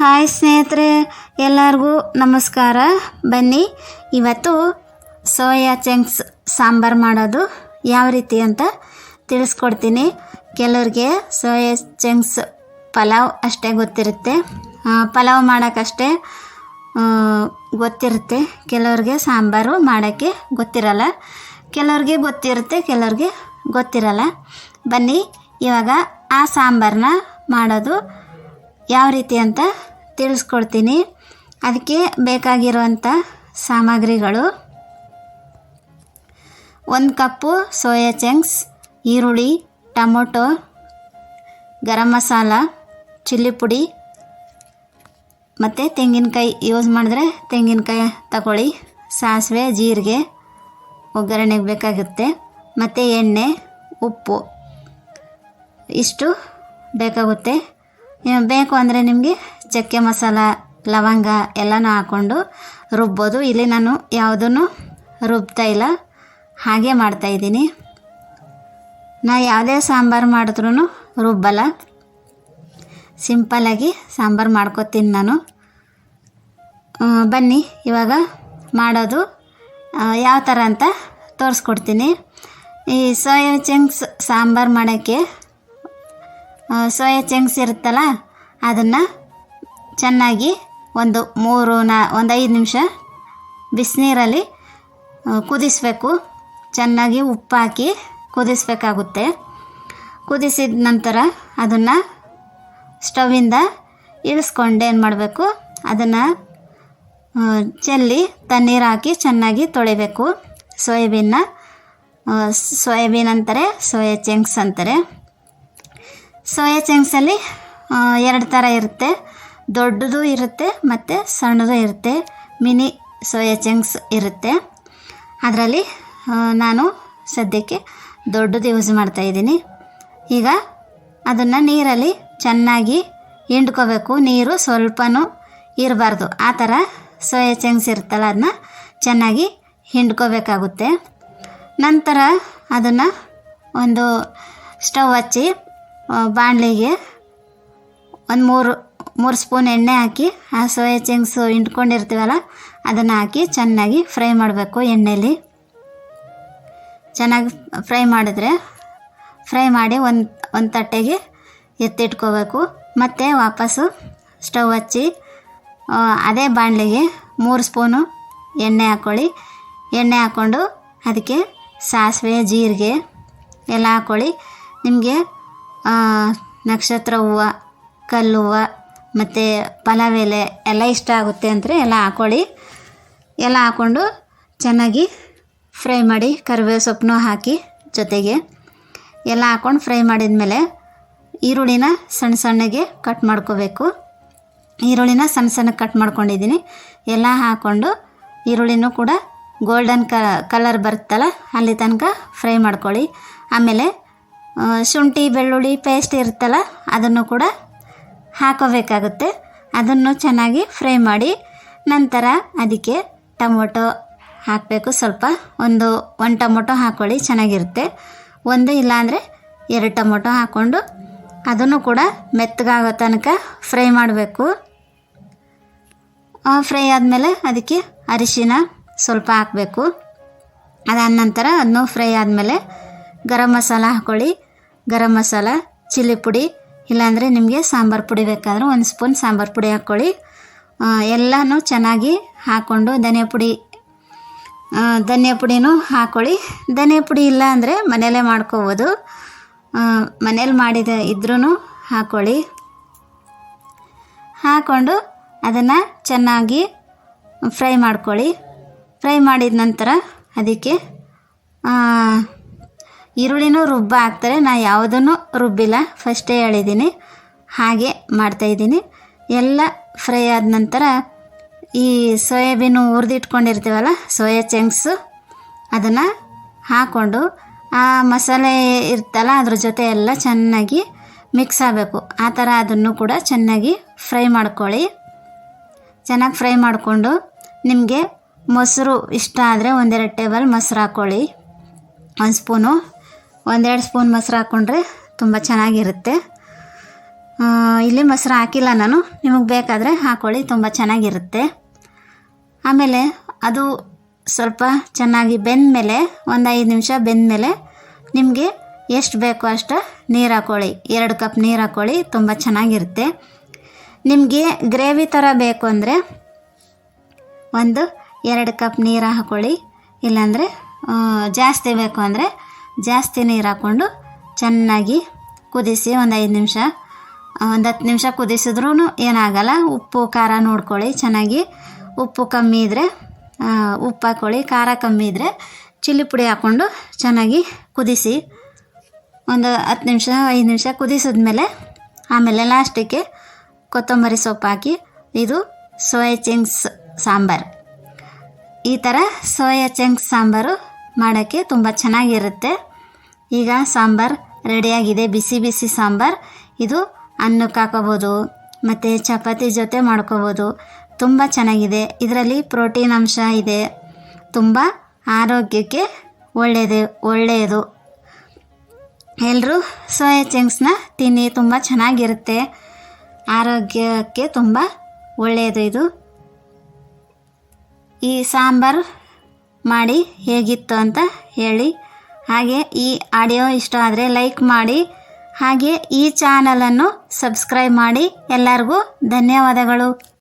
Hi ಸ್ನೇಹಿತರೆ, ಎಲ್ಲರಿಗೂ ನಮಸ್ಕಾರ. ಬನ್ನಿ, ಇವತ್ತು ಸೋಯಾ ಚಂಕ್ಸ್ ಸಾಂಬಾರು ಮಾಡೋದು ಯಾವ ರೀತಿ ಅಂತ ತಿಳಿಸ್ಕೊಡ್ತೀನಿ. ಕೆಲವ್ರಿಗೆ ಸೋಯಾ ಚಂಕ್ಸ್ ಪಲಾವ್ ಅಷ್ಟೇ ಗೊತ್ತಿರುತ್ತೆ. ಪಲಾವ್ ಮಾಡೋಕ್ಕಷ್ಟೇ ಗೊತ್ತಿರುತ್ತೆ. ಕೆಲವ್ರಿಗೆ ಸಾಂಬಾರು ಮಾಡೋಕ್ಕೆ ಗೊತ್ತಿರಲ್ಲ. ಕೆಲವ್ರಿಗೆ ಗೊತ್ತಿರುತ್ತೆ, ಕೆಲವ್ರಿಗೆ ಗೊತ್ತಿರಲ್ಲ. ಬನ್ನಿ, ಇವಾಗ ಆ ಸಾಂಬಾರನ್ನ ಮಾಡೋದು ಯಾವ ರೀತಿ ಅಂತ ತಿಳಿಸ್ಕೊಡ್ತೀನಿ. ಅದಕ್ಕೆ ಬೇಕಾಗಿರುವಂಥ ಸಾಮಗ್ರಿಗಳು. ಒಂದು ಕಪ್ಪು ಸೋಯಾ ಚಂಕ್ಸ್ ಈರುಳ್ಳಿ, ಟೊಮೊಟೊ, ಗರಂ ಮಸಾಲ, ಚಿಲ್ಲಿ ಪುಡಿ. ಮತ್ತು ತೆಂಗಿನಕಾಯಿ ಯೂಸ್ ಮಾಡಿದ್ರೆ ತೆಂಗಿನಕಾಯಿ ತಗೊಳ್ಳಿ. ಸಾಸಿವೆ, ಜೀರಿಗೆ, ಒಗ್ಗರಣೆಗೆ ಬೇಕಾಗುತ್ತೆ ಮತ್ತು ಎಣ್ಣೆ, ಉಪ್ಪು. ಇಷ್ಟು ಬೇಕಾಗುತ್ತೆ. ಬೇಕು ಅಂದರೆ ನಿಮಗೆ ಚಕ್ಕೆ ಮಸಾಲ, ಲವಂಗ ಎಲ್ಲನೂ ಹಾಕ್ಕೊಂಡು ರುಬ್ಬೋದು. ಇಲ್ಲಿ ನಾನು ಯಾವುದನ್ನು ರುಬ್ತಾ ಇಲ್ಲ, ಹಾಗೆ ಮಾಡ್ತಾಯಿದ್ದೀನಿ ನಾ ಯಾವುದೇ ಸಾಂಬಾರು ಮಾಡಿದ್ರೂ ರುಬ್ಬಲ್ಲ. ಸಿಂಪಲ್ಲಾಗಿ ಸಾಂಬಾರು ಮಾಡ್ಕೊತೀನಿ ನಾನು. ಬನ್ನಿ, ಇವಾಗ ಮಾಡೋದು ಯಾವ ಥರ ಅಂತ ತೋರಿಸ್ಕೊಡ್ತೀನಿ. ಈ ಸೋಯಾ ಚಂಕ್ಸ್ ಸಾಂಬಾರು ಮಾಡೋಕ್ಕೆ ಸೋಯಾ ಚಂಕ್ಸ್ ಇರುತ್ತಲ್ಲ, ಅದನ್ನು ಚೆನ್ನಾಗಿ ಒಂದು ಮೂರು ನಾ, ಒಂದು ಐದು ನಿಮಿಷ ಬಿಸಿನೀರಲ್ಲಿ ಕುದಿಸ್ಬೇಕು. ಚೆನ್ನಾಗಿ ಉಪ್ಪು ಹಾಕಿ ಕುದಿಸ್ಬೇಕಾಗುತ್ತೆ. ಕುದಿಸಿದ ನಂತರ ಅದನ್ನು ಸ್ಟವಿಂದ ಇಳಿಸ್ಕೊಂಡು ಏನು ಮಾಡಬೇಕು? ಅದನ್ನು ಚೆಲ್ಲಿ ತಣ್ಣೀರು ಹಾಕಿ ಚೆನ್ನಾಗಿ ತೊಳಿಬೇಕು. ಸೋಯಾಬೀನ್ನ ಸೋಯಾಬೀನ್ ಅಂತಾರೆ, ಸೋಯಾ ಚಂಕ್ಸ್ ಅಂತಾರೆ. ಸೋಯಾ ಚೆಂಕ್ಸಲ್ಲಿ ಎರಡು ಥರ ಇರುತ್ತೆ. ದೊಡ್ಡದು ಇರುತ್ತೆ ಮತ್ತು ಸಣ್ಣದು ಇರುತ್ತೆ. ಮಿನಿ ಸೋಯಾ ಚಂಕ್ಸ್ ಇರುತ್ತೆ. ಅದರಲ್ಲಿ ನಾನು ಸದ್ಯಕ್ಕೆ ದೊಡ್ಡದು ಯೂಸ್ ಮಾಡ್ತಾಯಿದ್ದೀನಿ ಈಗ ಅದನ್ನು ನೀರಲ್ಲಿ ಚೆನ್ನಾಗಿ ಹಿಂಡ್ಕೋಬೇಕು. ನೀರು ಸ್ವಲ್ಪನೂ ಇರಬಾರ್ದು. ಆ ಥರ ಸೋಯಾ ಚಂಕ್ಸ್ ಇರುತ್ತಲ್ಲ ಅದನ್ನ ಚೆನ್ನಾಗಿ ಹಿಂಡ್ಕೋಬೇಕಾಗುತ್ತೆ. ನಂತರ ಅದನ್ನು ಒಂದು ಸ್ಟವ್ ಹಚ್ಚಿ ಬಾಣಲಿಗೆ ಒಂದು ಮೂರು ಮೂರು ಸ್ಪೂನ್ ಎಣ್ಣೆ ಹಾಕಿ, ಆ ಸೋಯಾ ಚಿಂಗ್ಸು ಹಿಂಡ್ಕೊಂಡಿರ್ತೀವಲ್ಲ, ಅದನ್ನು ಹಾಕಿ ಚೆನ್ನಾಗಿ ಫ್ರೈ ಮಾಡಬೇಕು ಎಣ್ಣೆಯಲ್ಲಿ ಚೆನ್ನಾಗಿ ಫ್ರೈ ಮಾಡಿದ್ರೆ, ಫ್ರೈ ಮಾಡಿ ಒಂದು ಒಂದು ತಟ್ಟೆಗೆ ಎತ್ತಿಟ್ಕೋಬೇಕು. ಮತ್ತು ವಾಪಸ್ಸು ಸ್ಟವ್ ಹಚ್ಚಿ ಅದೇ ಬಾಣಲಿಗೆ ಮೂರು ಸ್ಪೂನು ಎಣ್ಣೆ ಹಾಕ್ಕೊಳ್ಳಿ ಎಣ್ಣೆ ಹಾಕ್ಕೊಂಡು ಅದಕ್ಕೆ ಸಾಸಿವೆ, ಜೀರಿಗೆ ಎಲ್ಲ ಹಾಕ್ಕೊಳ್ಳಿ ನಿಮಗೆ ನಕ್ಷತ್ರ ಹೂವು ಕಲ್ಲು ಹೂವು ಮತ್ತು ಪಲಾವ್ ಎಲೆ ಎಲ್ಲ ಇಷ್ಟ ಆಗುತ್ತೆ ಅಂದರೆ ಎಲ್ಲ ಹಾಕ್ಕೊಳ್ಳಿ ಎಲ್ಲ ಹಾಕ್ಕೊಂಡು ಚೆನ್ನಾಗಿ ಫ್ರೈ ಮಾಡಿ ಕರಿಬೇವು ಸೊಪ್ಪನ್ನು ಹಾಕಿ ಜೊತೆಗೆ ಎಲ್ಲ ಹಾಕ್ಕೊಂಡು ಫ್ರೈ ಮಾಡಿದ್ಮೇಲೆ ಈರುಳ್ಳಿನ ಸಣ್ಣ ಸಣ್ಣಗೆ ಕಟ್ ಮಾಡ್ಕೋಬೇಕು. ಈರುಳ್ಳಿನ ಸಣ್ಣ ಸಣ್ಣಗೆ ಕಟ್ ಮಾಡ್ಕೊಂಡಿದ್ದೀನಿ. ಎಲ್ಲ ಹಾಕ್ಕೊಂಡು ಈರುಳ್ಳಿನೂ ಕೂಡ ಗೋಲ್ಡನ್ ಕ ಕಲರ್ ಬರುತ್ತಲ್ಲ ಅಲ್ಲಿ ತನಕ ಫ್ರೈ ಮಾಡ್ಕೊಳ್ಳಿ. ಆಮೇಲೆ ಶುಂಠಿ, ಬೆಳ್ಳುಳ್ಳಿ ಪೇಸ್ಟ್ ಇರುತ್ತಲ್ಲ ಅದನ್ನು ಕೂಡ ಹಾಕೋಬೇಕಾಗುತ್ತೆ. ಅದನ್ನು ಚೆನ್ನಾಗಿ ಫ್ರೈ ಮಾಡಿ, ನಂತರ ಅದಕ್ಕೆ ಟೊಮೊಟೊ ಹಾಕಬೇಕು. ಸ್ವಲ್ಪ ಒಂದು ಒಂದು ಟೊಮೊಟೊ ಹಾಕ್ಕೊಳ್ಳಿ ಚೆನ್ನಾಗಿರುತ್ತೆ. ಒಂದು ಇಲ್ಲಾಂದರೆ ಎರಡು ಟೊಮೊಟೊ ಹಾಕ್ಕೊಂಡು ಅದನ್ನು ಕೂಡ ಮೆತ್ತಗಾಗೋ ತನಕ ಫ್ರೈ ಮಾಡಬೇಕು. ಫ್ರೈ ಆದಮೇಲೆ ಅದಕ್ಕೆ ಅರಿಶಿನ ಸ್ವಲ್ಪ ಹಾಕಬೇಕು. ಅದಾದ ನಂತರ ಅದನ್ನು ಫ್ರೈ ಆದಮೇಲೆ ಗರಂ ಮಸಾಲ ಹಾಕ್ಕೊಳ್ಳಿ ಗರಂ ಮಸಾಲ, ಚಿಲ್ಲಿ ಪುಡಿ ಇಲ್ಲಾಂದರೆ ನಿಮಗೆ ಸಾಂಬಾರು ಪುಡಿ ಬೇಕಾದ್ರೆ ಒಂದು ಸ್ಪೂನ್ ಸಾಂಬಾರು ಪುಡಿ ಹಾಕ್ಕೊಳ್ಳಿ. ಎಲ್ಲನೂ ಚೆನ್ನಾಗಿ ಹಾಕ್ಕೊಂಡು ಧನಿಯಾ ಪುಡಿ ಧನಿಯ ಪುಡಿನೂ ಹಾಕ್ಕೊಳ್ಳಿ. ಧನಿಯ ಪುಡಿ ಇಲ್ಲ ಅಂದರೆ ಮನೆಯಲ್ಲೇ ಮಾಡ್ಕೋಬೋದು. ಮನೇಲಿ ಮಾಡಿದ ಇದ್ರೂ ಹಾಕ್ಕೊಳ್ಳಿ. ಹಾಕ್ಕೊಂಡು ಅದನ್ನು ಚೆನ್ನಾಗಿ ಫ್ರೈ ಮಾಡ್ಕೊಳ್ಳಿ. ಫ್ರೈ ಮಾಡಿದ ನಂತರ ಅದಕ್ಕೆ ಈರುಳ್ಳಿನೂ ರುಬ್ಬ ಹಾಕ್ತಾರೆ. ನಾ ಯಾವುದನ್ನು ರುಬ್ಬಿಲ್ಲ. ಫಸ್ಟೇ ಹೇಳಿದ್ದೀನಿ. ಹಾಗೆ ಮಾಡ್ತಾಯಿದ್ದೀನಿ ಎಲ್ಲ ಫ್ರೈ ಆದ ನಂತರ ಈ ಸೋಯಾಬೀನು ಹುರಿದಿಟ್ಕೊಂಡಿರ್ತೀವಲ್ಲ, ಸೋಯಾ ಚಂಕ್ಸು ಅದನ್ನು ಹಾಕ್ಕೊಂಡು ಆ ಮಸಾಲೆ ಇರ್ತಲ್ಲ, ಅದ್ರ ಜೊತೆ ಎಲ್ಲ ಚೆನ್ನಾಗಿ ಮಿಕ್ಸ್ ಆಗಬೇಕು. ಆ ಥರ ಅದನ್ನು ಕೂಡ ಚೆನ್ನಾಗಿ ಫ್ರೈ ಮಾಡ್ಕೊಳ್ಳಿ. ಚೆನ್ನಾಗಿ ಫ್ರೈ ಮಾಡಿಕೊಂಡು ನಿಮಗೆ ಮೊಸರು ಇಷ್ಟ ಆದರೆ ಒಂದೆರಡು ಟೇಬಲ್ ಮೊಸರು ಹಾಕ್ಕೊಳ್ಳಿ ಒಂದು ಸ್ಪೂನು. ಒಂದೆರಡು ಸ್ಪೂನ್ ಮೊಸರು ಹಾಕ್ಕೊಂಡ್ರೆ ತುಂಬ ಚೆನ್ನಾಗಿರುತ್ತೆ. ಇಲ್ಲಿ ಮೊಸರು ಹಾಕಿಲ್ಲ ನಾನು. ನಿಮಗೆ ಬೇಕಾದರೆ ಹಾಕ್ಕೊಳ್ಳಿ ತುಂಬ ಚೆನ್ನಾಗಿರುತ್ತೆ. ಆಮೇಲೆ ಅದು ಸ್ವಲ್ಪ ಚೆನ್ನಾಗಿ ಬೆಂದಮೇಲೆ, ಒಂದು ಐದು ನಿಮಿಷ ಬೆಂದಮೇಲೆ ನಿಮಗೆ ಎಷ್ಟು ಬೇಕೋ ಅಷ್ಟು ನೀರು ಹಾಕ್ಕೊಳ್ಳಿ ಎರಡು ಕಪ್ ನೀರು ಹಾಕ್ಕೊಳ್ಳಿ ತುಂಬ ಚೆನ್ನಾಗಿರುತ್ತೆ. ನಿಮಗೆ ಗ್ರೇವಿ ಥರ ಬೇಕು ಅಂದರೆ ಒಂದು ಎರಡು ಕಪ್ ನೀರು ಹಾಕ್ಕೊಳ್ಳಿ ಇಲ್ಲಾಂದರೆ ಜಾಸ್ತಿ ಬೇಕು ಅಂದರೆ ಜಾಸ್ತಿ ನೀರು ಹಾಕ್ಕೊಂಡು ಚೆನ್ನಾಗಿ ಕುದಿಸಿ ಒಂದು ಐದು ನಿಮಿಷ ಒಂದು ಹತ್ತು ನಿಮಿಷ ಕುದಿಸಿದ್ರೂ ಏನಾಗಲ್ಲ. ಉಪ್ಪು, ಖಾರ ನೋಡ್ಕೊಳ್ಳಿ ಚೆನ್ನಾಗಿ. ಉಪ್ಪು ಕಮ್ಮಿ ಇದ್ದರೆ ಉಪ್ಪು ಹಾಕ್ಕೊಳ್ಳಿ ಖಾರ ಕಮ್ಮಿ ಇದ್ದರೆ ಚಿಲ್ಲಿ ಪುಡಿ ಹಾಕ್ಕೊಂಡು ಚೆನ್ನಾಗಿ ಕುದಿಸಿ. ಒಂದು ಹತ್ತು ನಿಮಿಷ, ಐದು ನಿಮಿಷ ಕುದಿಸಿದ್ಮೇಲೆ ಆಮೇಲೆ ಲಾಸ್ಟಿಗೆ ಕೊತ್ತಂಬರಿ ಸೊಪ್ಪು ಹಾಕಿ, ಇದು ಸೋಯಾ ಚಿಂಗ್ಸ್ ಸಾಂಬಾರು. ಈ ಥರ ಸೋಯಾ ಚಿಂಗ್ಸ್ ಸಾಂಬಾರು ಮಾಡೋಕ್ಕೆ ತುಂಬ ಚೆನ್ನಾಗಿರುತ್ತೆ. ಈಗ ಸಾಂಬಾರು ರೆಡಿಯಾಗಿದೆ. ಬಿಸಿ ಬಿಸಿ ಸಾಂಬಾರು. ಇದು ಅನ್ನಕ್ಕೆ ಹಾಕೋಬೋದು, ಮತ್ತು ಚಪಾತಿ ಜೊತೆ ಮಾಡ್ಕೋಬೋದು. ತುಂಬ ಚೆನ್ನಾಗಿದೆ. ಇದರಲ್ಲಿ ಪ್ರೋಟೀನ್ ಅಂಶ ಇದೆ. ತುಂಬ ಆರೋಗ್ಯಕ್ಕೆ ಒಳ್ಳೆಯದು ಒಳ್ಳೆಯದು. ಎಲ್ಲರೂ ಸೋಯಾ ಚಿಂಗ್ಸ್ನ ತಿನ್ನಿ. ತುಂಬ ಚೆನ್ನಾಗಿರುತ್ತೆ. ಆರೋಗ್ಯಕ್ಕೆ ತುಂಬ ಒಳ್ಳೆಯದು ಇದು. ಈ ಸಾಂಬಾರು ಮಾಡಿ ಹೇಗಿತ್ತು ಅಂತ ಹೇಳಿ ಹಾಗೆ ಈ ಆಡಿಯೋ ಇಷ್ಟ ಆದರೆ ಲೈಕ್ ಮಾಡಿ ಹಾಗೆ ಈ ಚಾನಲನ್ನು ಸಬ್ಸ್ಕ್ರೈಬ್ ಮಾಡಿ. ಎಲ್ಲರಿಗೂ ಧನ್ಯವಾದಗಳು.